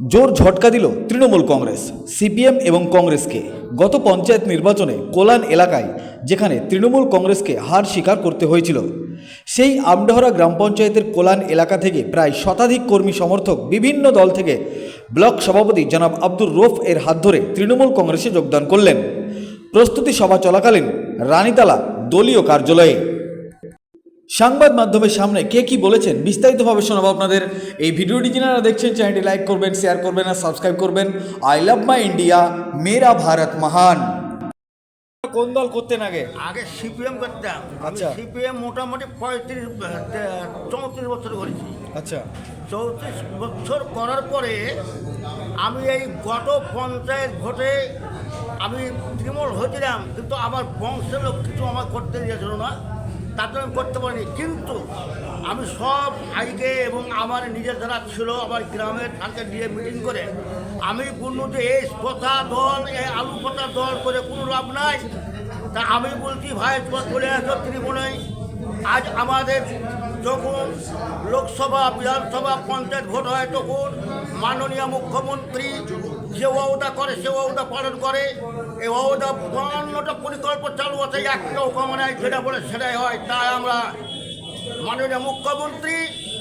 জোর ঝটকা দিল তৃণমূল কংগ্রেস, সিপিএম এবং কংগ্রেসকে। গত পঞ্চায়েত নির্বাচনে কোলান এলাকায়, যেখানে তৃণমূল কংগ্রেসকে হার স্বীকার করতে হয়েছিল। সেই আমডহরা গ্রাম পঞ্চায়েতের কোলান এলাকা থেকে প্রায় শতাধিক কর্মী সমর্থক বিভিন্ন দল থেকে ব্লক সভাপতি জনাব আব্দুর রফ এর হাত ধরে তৃণমূল কংগ্রেসে যোগদান করলেন। প্রস্তুতি সভা চলাকালীন রানীতালা দলীয় কার্যালয়ে সংবাদ মাধ্যমের সামনে কে কি বলেছেন বিস্তারিতভাবে শোনাবো আপনাদের। এই ভিডিওটি যারা দেখছেন চ্যানেলটি লাইক করবেন শেয়ার করবেন আর সাবস্ক্রাইব করবেন। আই লাভ মাই ইন্ডিয়া মেরা ভারত মহান। কোন দল করতেন আগে? আগে সিপিএম করতাম। আচ্ছা। সিপিএম মোটামুটি পঁয়ত্রিশ চৌত্রিশ বছর করেছি। আচ্ছা। চৌত্রিশ বছর করার পরে আমি এই গত পঞ্চায়েত ভোটে আমি তৃণমূল হয়েছিলাম কিন্তু আমার বংশের লোক কিছু আমার করতে দিয়েছিল না। তাতে আমি করতে পারিনি। কিন্তু আমি সব ভাইকে এবং আমার নিজের যারা ছিল আমার গ্রামের তাকে নিয়ে মিটিং করে আমি বলল যে এই পচা দল এই আলু পচা দল করে কোনো লাভ নাই। তা আমি বলছি, ভাই, তোমার চলে আসো তৃণমূলে আজ আমাদের যখন লোকসভা, বিধানসভা, পঞ্চায়েত ভোট হয় তখন মাননীয় মুখ্যমন্ত্রী যে ওয়াদা করে, সে ওয়াদা পালন করে। ওয়াদা বান্নটা পরিকল্পনা চালু আছে একটা ওখানে নাই, যেটা বলে সেটাই হয়। তাই আমরা মাননীয় মুখ্যমন্ত্রী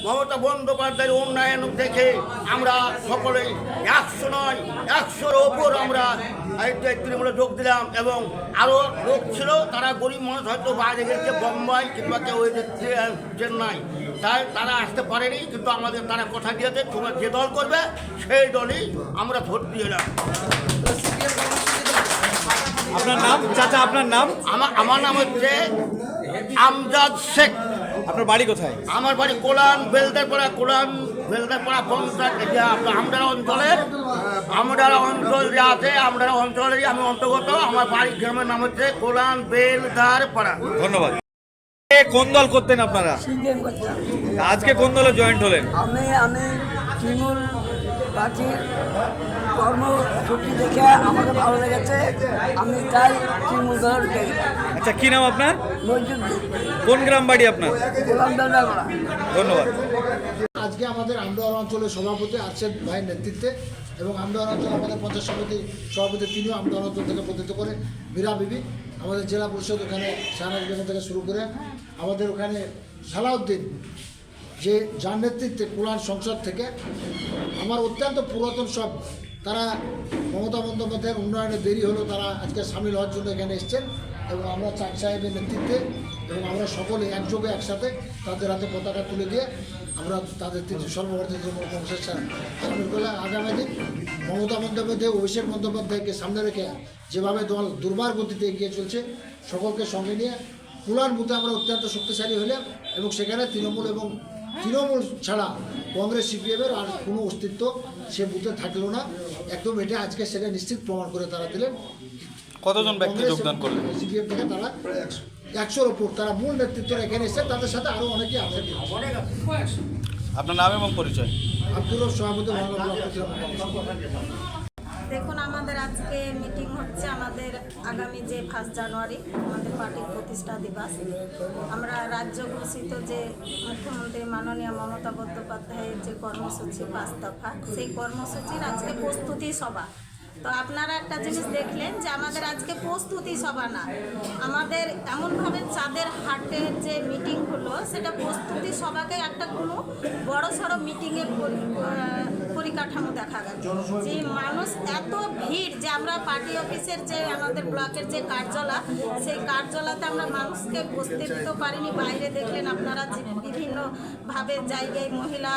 মমতা বন্দ্যোপাধ্যায়ের উন্নয়ন দেখে আমরা সকলে একশো নয়, একশোর ওপর আমরা তৃণমূলে যোগ দিলাম এবং আরও লোক ছিল, তারা গরিব মানুষ হয়তো বাইরে গেছে, বোম্বাই কিংবা কেউ চেন্নাই। তাই তারা আসতে পারেনি, কিন্তু আমাদের তারা কথা দিয়েছে, তোমরা যে দল করবে, সেই দলই আমরা ভোট দিলাম আপনার নাম? চাচা আপনার নাম? আমার আমার নাম হচ্ছে আমজাদ শেখ। আপনার বাড়ি কোথায়? আমার বাড়ি কোলান বেলদারপাড়া কোলান বেলদারপাড়া পঞ্চায়েত এটা আপনার আমডারা অঞ্চলের আমডারা অঞ্চল যে আছে আমডারা অঞ্চলেরই আমি অন্তর্গত আমার বাড়ির গ্রামের নাম হচ্ছে কোলান বেলদারপাড়া। ধন্যবাদ। এ, কোন দল করতেন আপনারা? আজকে কোন দলে জয়েন্ট হলেন? আমি আমি তৃণমূল পার্টির কর্মসূচি দেখে আমাকে ভালো লেগেছে। আমি তাই তৃণমূল দলের আচ্ছা কি নাম আপনার? কোন গ্রাম বাড়ি আপনার? ধন্যবাদ। আজকে আমাদের আমডোয়ার অঞ্চলের সভাপতি আরশেদ ভাইয়ের নেতৃত্বে এবং আমডোয়ার অঞ্চল আমাদের পঞ্চায়েত সমিতি সভাপতি তিনিও আমডোয়ার অঞ্চল থেকে প্রতিনিধিত্ব করে মীরা বিবি আমাদের জেলা পরিষদ ওখানে শাহনাজ বেগম থেকে শুরু করে আমাদের ওখানে সালাউদ্দিন যে যার নেতৃত্বে কোরআন সংসদ থেকে আমার অত্যন্ত পুরাতন সব তারা মমতা বন্দ্যোপাধ্যায়ের উন্নয়নে দেরি হলো, তারা আজকে সামিল হওয়ার জন্য এখানে এসছেন এবং আমরা চাক সাহেবের নেতৃত্বে এবং আমরা সকলে একযোগে, একসাথে তাদের হাতে পতাকা তুলে দিয়ে আমরা তাদের তৃতীয় সর্বভারতীয় কংগ্রেসের সামিল করলে আগামী দিন মমতা বন্দ্যোপাধ্যায় অভিষেক বন্দ্যোপাধ্যায়কে সামনে রেখে যেভাবে দল দুর্বার গতিতে এগিয়ে চলছে, সকলকে সঙ্গে নিয়ে কুলার বুথে আমরা অত্যন্ত শক্তিশালী হলাম এবং সেখানে তৃণমূল এবং তৃণমূল ছাড়া কংগ্রেস সিপিএমের আর কোনো অস্তিত্ব সে বুথে থাকল না। একদম এটা আজকে সেটা নিশ্চিত প্রমাণ করে তারা দিলেন। কতজন ব্যক্তি যোগদান করলেন? সিপিএম থেকে তারা একশোর ওপর তারা মূল নেতৃত্বরা এখানে এসছে তাদের সাথে আরও অনেকে আছে আপনার নাম এবং পরিচয়? আব্দুল সভাপতি। দেখুন, আমাদের আজকে মিটিং হচ্ছে আমাদের আগামী যে ফার্স্ট জানুয়ারি আমাদের পার্টির প্রতিষ্ঠা দিবস। আমরা রাজ্য ঘোষিত যে মুখ্যমন্ত্রী মাননীয় মমতা বন্দ্যোপাধ্যায়ের যে কর্মসূচি, পাঁচ দফা, সেই কর্মসূচির আজকে প্রস্তুতি সভা। তো আপনারা একটা জিনিস দেখলেন যে আমাদের আজকে প্রস্তুতি সভা না। আমাদের এমনভাবে চাঁদের হাটের যে মিটিং হলো সেটা প্রস্তুতি সভাকে একটা কোনো বড় সড়ো মিটিংয়ের পরিকাঠামো দেখা গেল। যে মানুষ এত ভিড় যে আমরা পার্টি অফিসের যে আমাদের ব্লকের যে কার্যালয়, সেই কার্যালয়তে আমরা মানুষকে বসতে দিতে পারিনি। বাইরে দেখলেন আপনারা বিভিন্নভাবে জায়গায় মহিলা,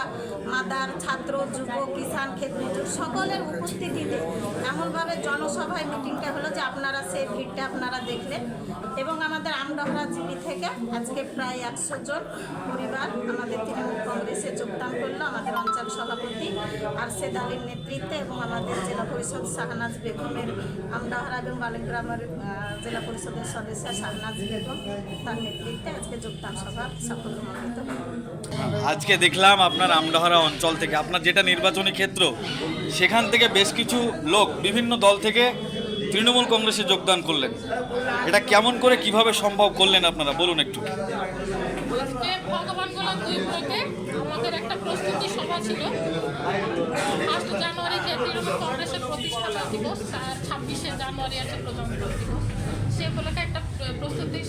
মাদার, ছাত্র যুব কিষাণ ক্ষেত মজুর সকলের উপস্থিতিতে এমনভাবে জনসভায় মিটিংটা হলো যে আপনারা সেই ভিড়টা আপনারা দেখলেন এবং আমাদের আমডহরা জিপি থেকে আজকে প্রায় একশো জন পরিবার আমাদের তৃণমূল কংগ্রেসে যোগদান করল, আমাদের অঞ্চল সভাপতি আর আরশেদ আলীর নেতৃত্বে এবং আমাদের জেলা পরিষদ শাহনাজ বেগমের আমডহরা এবং বালিগ্রামের জেলা পরিষদের সদস্য শাহনাজ বেগম তার নেতৃত্বে আজকে যোগদান সভা সাফল্যমণ্ডিত হলো। আজকে দেখলাম আপনার আমডহরা অঞ্চল থেকে, আপনার যেটা নির্বাচনী ক্ষেত্র, সেখান থেকে বেশ কিছু লোক বিভিন্ন দল থেকে তৃণমূল কংগ্রেসে যোগদান করলেন। এটা কেমন করে, কীভাবে সম্ভব করলেন আপনারা? বলুন একটু। আমাদের একটা প্রস্তুতি সভা ছিল। ফার্স্ট জানুয়ারি দিবস আর ছাব্বিশে জানুয়ারি একটা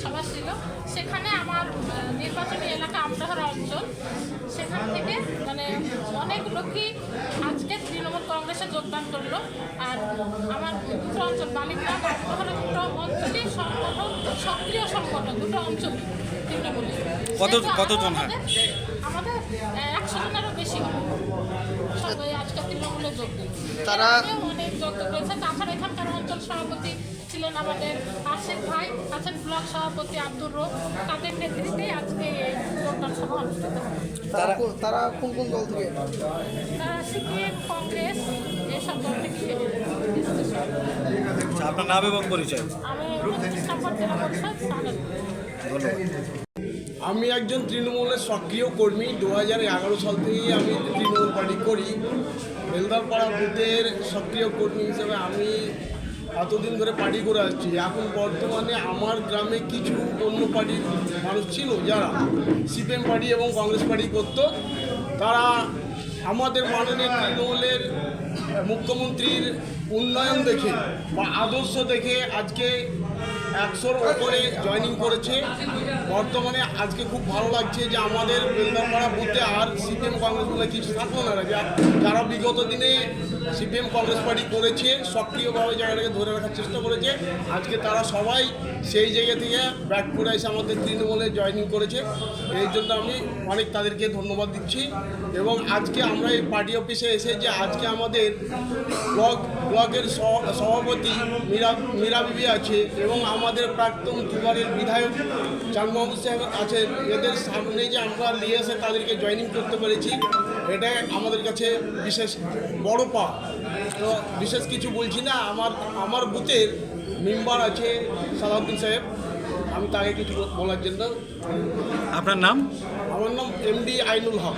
সভা ছিল। সেখানে আমার নির্বাচনী এলাকা আমরাহারা অঞ্চল। সেখান থেকে মানে অনেক লোকই আজকে যোগদান করল। আর আমার দুটো অঞ্চল বালিকা হলো দুটো অঞ্চলই সংগঠন সক্রিয় সংগঠন দুটো অঞ্চল তৃণমূলের কত- কতজন হয়? আমাদের একশো জনেরও বেশি হবে সবাই আজকে তৃণমূলে যোগ দিয়েছে। তারা- অনেক যোগ করেছে তাছাড়া এখানকার অঞ্চল সভাপতি ছিলেন আমাদের আশিক ভাই আছেন ব্লক সভাপতি আব্দুর রব। তাদের নেতৃত্বে আজকে এই যোগদান সভা অনুষ্ঠিত তারা তারা কোন কোন দল থেকে? তারা সিপিএম কংগ্রেস এসব দল থেকে আচ্ছা, আপনার নাম এবং পরিচয়। আমি একজন তৃণমূলের সক্রিয় কর্মী। দু হাজার এগারো সাল থেকেই আমি তৃণমূল পার্টি করি। বেলদারপাড়া বুথের সক্রিয় কর্মী হিসেবে আমি এতদিন ধরে পার্টি করে আসছি। এখন বর্তমানে আমার গ্রামে কিছু অন্য পার্টির মানুষ ছিল, যারা সিপিএম পার্টি এবং কংগ্রেস পার্টি করতো, তারা আমাদের মাননীয় তৃণমূলের মুখ্যমন্ত্রীর উন্নয়ন দেখে বা আদর্শ দেখে আজকে একশোর ওপরে জয়েনিং করেছে। বর্তমানে আজকে খুব ভালো লাগছে যে আমাদের বেলদারপাড়া বুথে আর সিপিএম কংগ্রেস বলে কিছু থাকল না। যারা বিগত দিনে সিপিএম কংগ্রেস পার্টি করেছে, সক্রিয়ভাবে জায়গাটাকে ধরে রাখার চেষ্টা করেছে। আজকে তারা সবাই সেই জায়গা থেকে ব্যাক করে এসে আমাদের তৃণমূলে জয়েনিং করেছে। এই জন্য আমি অনেক তাদেরকে ধন্যবাদ দিচ্ছি। এবং আজকে আমরা এই পার্টি অফিসে এসে যে আজকে আমাদের ব্লক, ব্লকের সভাপতি মীরা মীরা বিবি আছে এবং আমাদের প্রাক্তন দুবারের বিধায়ক চাঁদ মাহমুদ সাহেব আছেন। এদের সামনে যে আমরা নিয়ে এসে তাদেরকে জয়েনিং করতে পেরেছি। এটা আমাদের কাছে বিশেষ বড় পা। তো বিশেষ কিছু বলছি না আমার আমার বুথের মেম্বার আছে সালাউদ্দিন সাহেব। আমি তাকে কিছু বলার জন্য আপনার নাম? আমার নাম এমডি আইনুল হক।